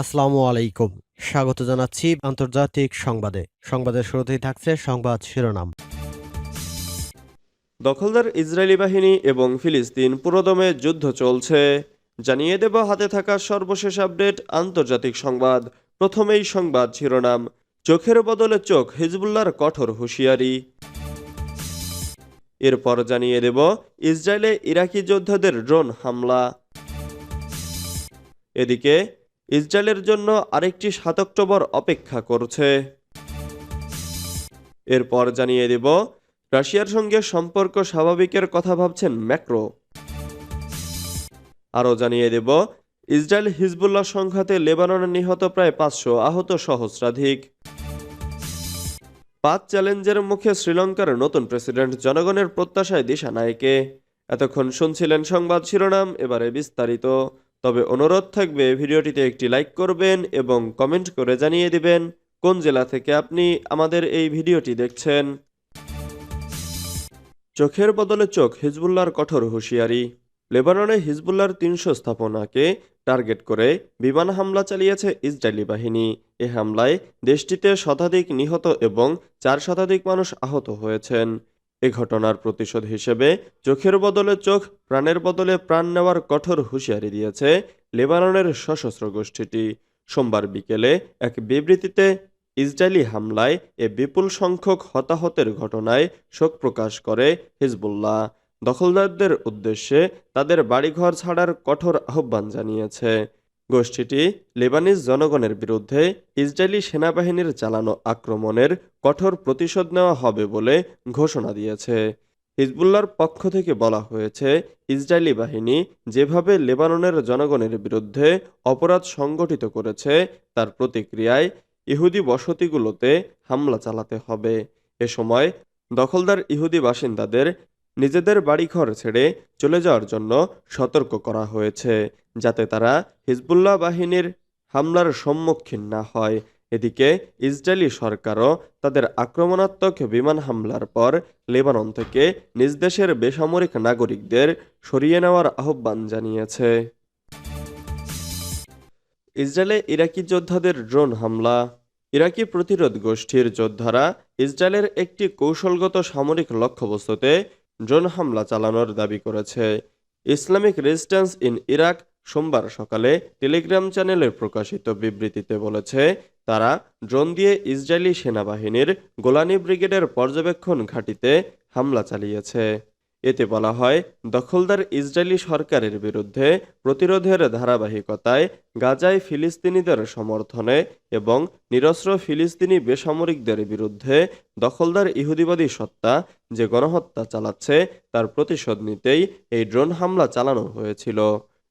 আসসালামু আলাইকুম। স্বাগত জানাচ্ছি আন্তর্জাতিক সংবাদে। সংবাদের শুরুতেই থাকছে সংবাদ শিরোনাম। দখলদার ইসরায়েলি বাহিনী এবং ফিলিস্তিন পুরোদমে যুদ্ধ চলছে। জানিয়ে দেব হাতে থাকা সর্বশেষ আপডেট আন্তর্জাতিক সংবাদ। প্রথমেই সংবাদ শিরোনাম। চোখের বদলে চোখ হিজবুল্লার কঠোর হুঁশিয়ারি। এরপর জানিয়ে দেব ইসরায়েলে ইরাকি যোদ্ধাদের ড্রোন হামলা। এদিকে ইসরায়েলের জন্য আরেকটি সাত অক্টোবর অপেক্ষা করছে। এরপর জানিয়ে দেব, রাশিয়ার সঙ্গে সম্পর্ক স্বাভাবিকের কথা ভাবছেন ম্যাক্রো। আরও জানিয়ে দেব, ইসরায়েল হিজবুল্লাহ সংঘাতে লেবাননে নিহত প্রায় পাঁচশো আহত সহস্রাধিক। পাঁচ চ্যালেঞ্জের মুখে শ্রীলঙ্কার নতুন প্রেসিডেন্ট জনগণের প্রত্যাশায় দিশা নায়কে এতক্ষণ শুনছিলেন সংবাদ শিরোনাম, এবারে বিস্তারিত। তবে অনুরোধ থাকবে ভিডিওটিতে একটি লাইক করবেন এবং কমেন্ট করে জানিয়ে দিবেন কোন জেলা থেকে আপনি আমাদের এই ভিডিওটি দেখছেন। চোখের বদলে চোখ হিজবুল্লার কঠোর হুঁশিয়ারি। লেবাননে হিজবুল্লার তিনশো স্থাপনাকে টার্গেট করে বিমান হামলা চালিয়েছে ইসরায়েলি বাহিনী। এ হামলায় দেশটিতে শতাধিক নিহত এবং চার শতাধিক মানুষ আহত হয়েছেন। এ ঘটনার প্রতিশোধ হিসেবে চোখের বদলে চোখ, প্রাণের বদলে প্রাণ নেওয়ার কঠোর হুঁশিয়ারি দিয়েছে লেবাননের সশস্ত্র গোষ্ঠীটি। সোমবার বিকেলে এক বিবৃতিতে ইসরায়েলি হামলায় এ বিপুল সংখ্যক হতাহতের ঘটনায় শোক প্রকাশ করে হিজবুল্লাহ। দখলদারদের উদ্দেশ্যে তাদের বাড়িঘর ছাড়ার কঠোর আহ্বান জানিয়েছে। গোষ্ঠীটি লেবানিজ জনগণের বিরুদ্ধে ইসরায়েলি সেনাবাহিনীর চালানো আক্রমণের কঠোর প্রতিশোধ নেওয়া হবে বলে ঘোষণা দিয়েছে। হিজবুল্লার পক্ষ থেকে বলা হয়েছে, ইসরায়েলি বাহিনী যেভাবে লেবাননের জনগণের বিরুদ্ধে অপরাধ সংগঠিত করেছে, তার প্রতিক্রিয়ায় ইহুদি বসতিগুলোতে হামলা চালাতে হবে। এ সময় দখলদার ইহুদি বাসিন্দাদের নিজেদের বাড়িঘর ছেড়ে চলে যাওয়ার জন্য সতর্ক করা হয়েছে, যাতে তারা হিজবুল্লাহ বাহিনীর হামলার সম্মুখীন না হয়। এদিকে ইসরায়েলি সরকারও তাদের আক্রমণাত্মক বিমান হামলার পর লেবানন থেকে নিজ দেশের বেসামরিক নাগরিকদের সরিয়ে নেওয়ার আহ্বান জানিয়েছে। ইসরায়েলে ইরাকি যোদ্ধাদের ড্রোন হামলা। ইরাকি প্রতিরোধ গোষ্ঠীর যোদ্ধারা ইসরায়েলের একটি কৌশলগত সামরিক লক্ষ্যবস্তুতে ড্রোন হামলা চালানোর দাবি করেছে। ইসলামিক রেজিস্ট্যান্স ইন ইরাক সোমবার সকালে টেলিগ্রাম চ্যানেলের প্রকাশিত বিবৃতিতে বলেছে, তারা ড্রোন দিয়ে ইসরায়েলি সেনাবাহিনীর গোলানি ব্রিগেডের পর্যবেক্ষণ ঘাঁটিতে হামলা চালিয়েছে। এতে বলা হয়, দখলদার ইসরায়েলি সরকারের বিরুদ্ধে প্রতিরোধের ধারাবাহিকতায় গাজায় ফিলিস্তিনিদের সমর্থনে এবং নিরস্ত্র ফিলিস্তিনি বেসামরিকদের বিরুদ্ধে দখলদার ইহুদিবাদী সত্তা যে গণহত্যা চালাচ্ছে তার প্রতিশোধ নিতেই এই ড্রোন হামলা চালানো হয়েছিল।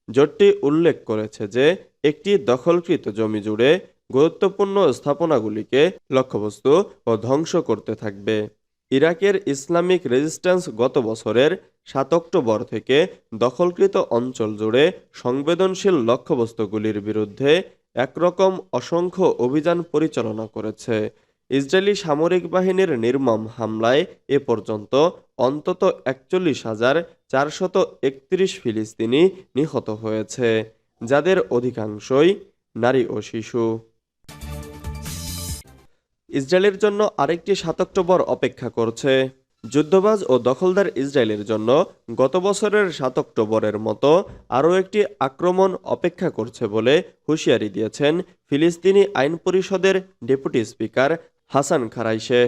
জোটটি উল্লেখ করেছে যে, একটি দখলকৃত জমি জুড়ে গুরুত্বপূর্ণ স্থাপনাগুলিকে লক্ষ্যবস্তু ও ধ্বংস করতে থাকবে। ইরাকের ইসলামিক রেজিস্ট্যান্স গত বছরের সাত অক্টোবর থেকে দখলকৃত অঞ্চল জুড়ে সংবেদনশীল লক্ষ্যবস্তুগুলির বিরুদ্ধে একরকম অসংখ্য অভিযান পরিচালনা করেছে। ইসরায়েলি সামরিক বাহিনীর নির্মম হামলায় এ পর্যন্ত অন্তত একচল্লিশ হাজার চারশত একত্রিশ ফিলিস্তিনি নিহত হয়েছে, যাদের অধিকাংশই নারী ও শিশু। ইসরায়েলের জন্য আরেকটি সাত অক্টোবর অপেক্ষা করছে। যুদ্ধবাজ ও দখলদার ইসরায়েলের জন্য গত বছরের সাত অক্টোবরের মতো আরও একটি আক্রমণ অপেক্ষা করছে বলে হুঁশিয়ারি দিয়েছেন ফিলিস্তিনি আইন পরিষদের ডেপুটি স্পিকার হাসান খারাইশে।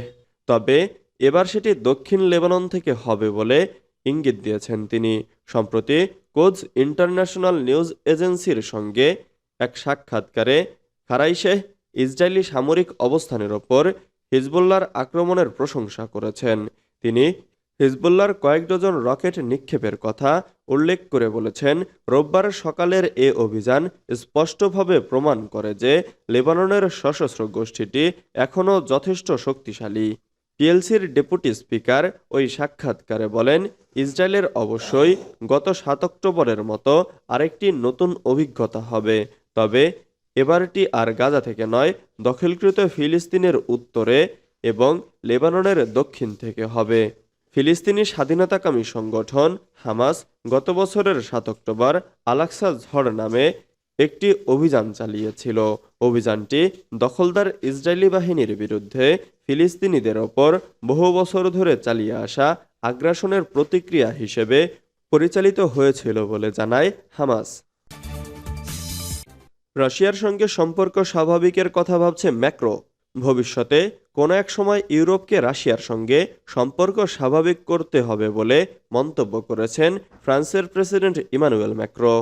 তবে এবার সেটি দক্ষিণ লেবানন থেকে হবে বলে ইঙ্গিত দিয়েছেন তিনি। সম্প্রতি কোজ ইন্টারন্যাশনাল নিউজ এজেন্সির সঙ্গে এক সাক্ষাৎকারে খারাইশে ইসরায়েলি সামরিক অবস্থানের ওপর হিজবুল্লার আক্রমণের প্রশংসা করেছেন। তিনি হিজবুল্লার কয়েক ডজন রকেট নিক্ষেপের কথা উল্লেখ করে বলেছেন, রোববার সকালের এ অভিযান স্পষ্টভাবে প্রমাণ করে যে লেবাননের সশস্ত্র গোষ্ঠীটি এখনও যথেষ্ট শক্তিশালী। পিএলসির ডেপুটি স্পিকার ওই সাক্ষাৎকারে বলেন, ইসরায়েলের অবশ্যই গত সাত অক্টোবরের মতো আরেকটি নতুন অভিজ্ঞতা হবে। তবে এবারটি আর গাজা থেকে নয়, দখলকৃত ফিলিস্তিনের উত্তরে এবং লেবাননের দক্ষিণ থেকে হবে। ফিলিস্তিনি স্বাধীনতাকামী সংগঠন হামাস গত বছরের সাত অক্টোবর আলাক্সা ঝড় নামে একটি অভিযান চালিয়েছিল। অভিযানটি দখলদার ইসরায়েলি বাহিনীর বিরুদ্ধে ফিলিস্তিনিদের ওপর বহু বছর ধরে চালিয়ে আসা আগ্রাসনের প্রতিক্রিয়া হিসেবে পরিচালিত হয়েছিল বলে জানায় হামাস। রাশিয়ার সঙ্গে সম্পর্ক স্বাভাবিকের কথা ভাবছে ম্যাক্রো। ভবিষ্যতে কোনো এক সময় ইউরোপকে রাশিয়ার সঙ্গে সম্পর্ক স্বাভাবিক করতে হবে বলে মন্তব্য করেছেন ফ্রান্সের প্রেসিডেন্ট ইমানুয়েল ম্যাক্রো।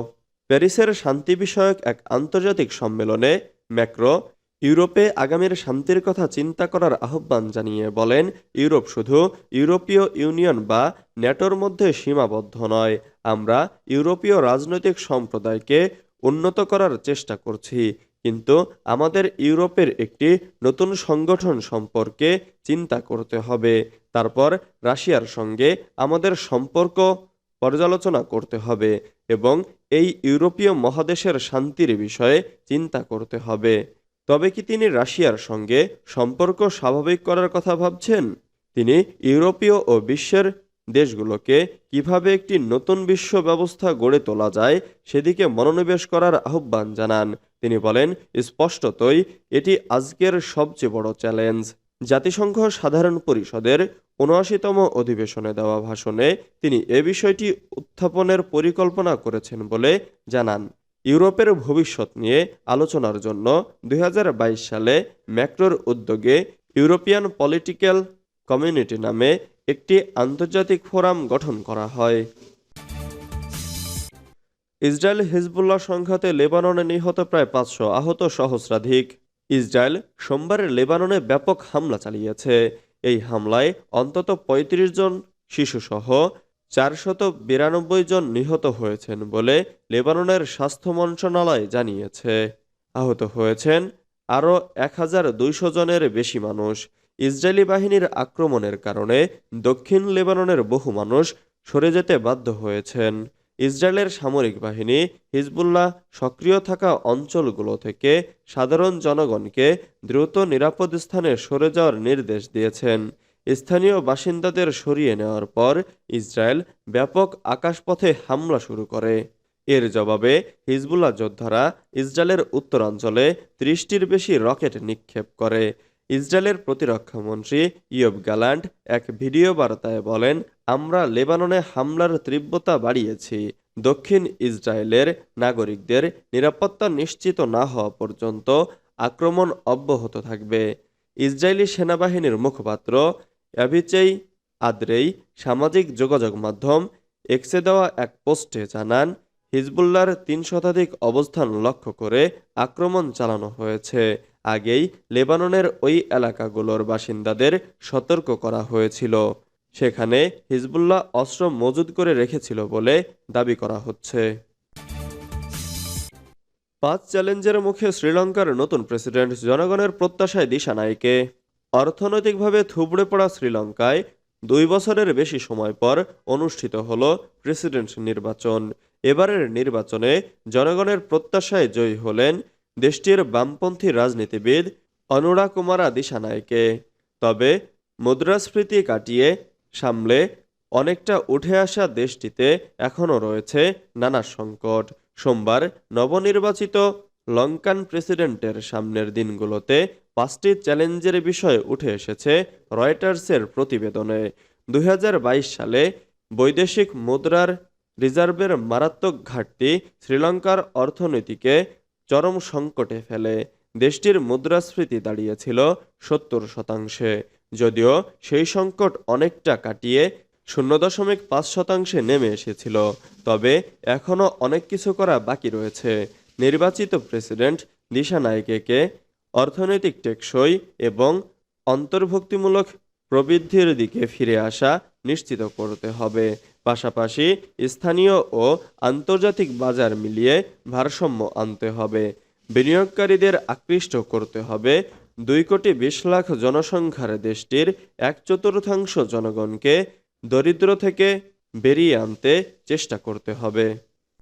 প্যারিসের শান্তি বিষয়ক এক আন্তর্জাতিক সম্মেলনে ম্যাক্রো ইউরোপে আগামীর শান্তির কথা চিন্তা করার আহ্বান জানিয়ে বলেন, ইউরোপ শুধু ইউরোপীয় ইউনিয়ন বা ন্যাটোর মধ্যে সীমাবদ্ধ নয়। আমরা ইউরোপীয় রাজনৈতিক সম্প্রদায়কে উন্নত করার চেষ্টা করছি। কিন্তু আমাদের ইউরোপের একটি নতুন সংগঠন সম্পর্কে চিন্তা করতে হবে। তারপর রাশিয়ার সঙ্গে আমাদের সম্পর্ক পর্যালোচনা করতে হবে এবং এই ইউরোপীয় মহাদেশের শান্তির বিষয়ে চিন্তা করতে হবে। তবে কি তিনি রাশিয়ার সঙ্গে সম্পর্ক স্বাভাবিক করার কথা ভাবছেন? তিনি ইউরোপীয় ও বিশ্বের দেশগুলোকে কীভাবে একটি নতুন বিশ্ব ব্যবস্থা গড়ে তোলা যায় সেদিকে মনোনিবেশ করার আহ্বান জানান। তিনি বলেন, স্পষ্টতই এটি আজকের সবচেয়ে বড় চ্যালেঞ্জ। জাতিসংঘ সাধারণ পরিষদের উনআশিতম অধিবেশনে দেওয়া ভাষণে তিনি এ বিষয়টি উত্থাপনের পরিকল্পনা করেছেন বলে জানান। ইউরোপের ভবিষ্যৎ নিয়ে আলোচনার জন্য দু হাজার বাইশ সালে ম্যাক্রোর উদ্যোগে ইউরোপিয়ান পলিটিক্যাল কমিউনিটি নামে একটি আন্তর্জাতিক ফোরাম গঠন করা হয়। ইসরায়েল হিজবুল্লাহ সংঘাতে লেবাননে নিহত প্রায় পাঁচশো আহত সহস্রাধিক। ইসরায়েল সোমবার লেবাননে ব্যাপক হামলা চালিয়েছে। এই হামলায় অন্তত ৩৫ জন শিশুসহ চারশত বিরানব্বই জন নিহত হয়েছেন বলে লেবাননের স্বাস্থ্য মন্ত্রণালয় জানিয়েছে। আহত হয়েছেন আরও এক হাজার দুইশো জনের বেশি মানুষ। ইসরায়েলি বাহিনীর আক্রমণের কারণে দক্ষিণ লেবাননের বহু মানুষ সরে যেতে বাধ্য হয়েছেন। ইসরায়েলের সামরিক বাহিনী হিজবুল্লাহ সক্রিয় থাকা অঞ্চলগুলো থেকে সাধারণ জনগণকে দ্রুত নিরাপদ স্থানে সরে যাওয়ার নির্দেশ দিয়েছেন। স্থানীয় বাসিন্দাদের সরিয়ে নেওয়ার পর ইসরায়েল ব্যাপক আকাশপথে হামলা শুরু করে। এর জবাবে হিজবুল্লাহ যোদ্ধারা ইসরায়েলের উত্তরাঞ্চলে ত্রিশটির বেশি রকেট নিক্ষেপ করে। ইসরায়েলের প্রতিরক্ষা মন্ত্রী ইয়ব গ্যালান্ট এক ভিডিও বার্তায় বলেন, আমরা লেবাননে হামলার তীব্রতা বাড়িয়েছি। দক্ষিণ ইসরায়েলের নাগরিকদের নিরাপত্তা নিশ্চিত না হওয়া পর্যন্ত আক্রমণ অব্যাহত থাকবে। ইসরায়েলি সেনাবাহিনীর মুখপাত্র অ্যাভিচেই আদ্রেই সামাজিক যোগাযোগ মাধ্যম এক্সে দেওয়া এক পোস্টে জানান হিজবুল্লার তিন শতাধিক অবস্থান লক্ষ্য করে আক্রমণ চালানো হয়েছে। আগেই লেবাননের ওই এলাকাগুলোর বাসিন্দাদের সতর্ক করা হয়েছিল। সেখানে হিজবুল্লাহ অস্ত্র মজুদ করে রেখেছিল বলে দাবি করা হচ্ছে। পাঁচ চ্যালেঞ্জের মুখে শ্রীলঙ্কার নতুন প্রেসিডেন্ট জনগণের প্রত্যাশায় দিশা নাইকে অর্থনৈতিকভাবে থুবড়ে পড়া শ্রীলঙ্কায় দুই বছরের বেশি সময় পর অনুষ্ঠিত হল প্রেসিডেন্ট নির্বাচন। এবারের নির্বাচনে জনগণের প্রত্যাশায় জয়ী হলেন দেশটির বামপন্থী রাজনীতিবিদ অনুরা কুমারা দিশানায়কে। তবে মুদ্রাস্ফীতি কাটিয়ে সামলে অনেকটা উঠে আসা দেশটিতে এখনও রয়েছে নানা সংকট। সোমবার নবনির্বাচিত লঙ্কান প্রেসিডেন্টের সামনের দিনগুলোতে পাঁচটি চ্যালেঞ্জের বিষয় উঠে এসেছে রয়টার্সের প্রতিবেদনে। দু হাজার বাইশ সালে বৈদেশিক মুদ্রার রিজার্ভের মারাত্মক ঘাটতি শ্রীলঙ্কার অর্থনীতিকে চরম সংকটে ফেলে। দেশটির মুদ্রাস্ফীতি দাঁড়িয়েছিল সত্তর শতাংশে। যদিও সেই সংকট অনেকটা কাটিয়ে শূন্য দশমিক পাঁচ শতাংশে নেমে এসেছিল। তবে এখনও অনেক কিছু করা বাকি রয়েছে। নির্বাচিত প্রেসিডেন্ট দিশা নায়কেকে অর্থনৈতিক টেকসই এবং অন্তর্ভুক্তিমূলক প্রবৃদ্ধির দিকে ফিরে আসা নিশ্চিত করতে হবে। পাশাপাশি স্থানীয় ও আন্তর্জাতিক বাজার মিলিয়ে ভারসাম্য আনতে হবে। বিনিয়োগকারীদের আকৃষ্ট করতে হবে। দুই কোটি বিশ লাখ জনসংখ্যার দেশটির এক চতুর্থাংশ জনগণকে দরিদ্র থেকে বেরিয়ে আনতে চেষ্টা করতে হবে।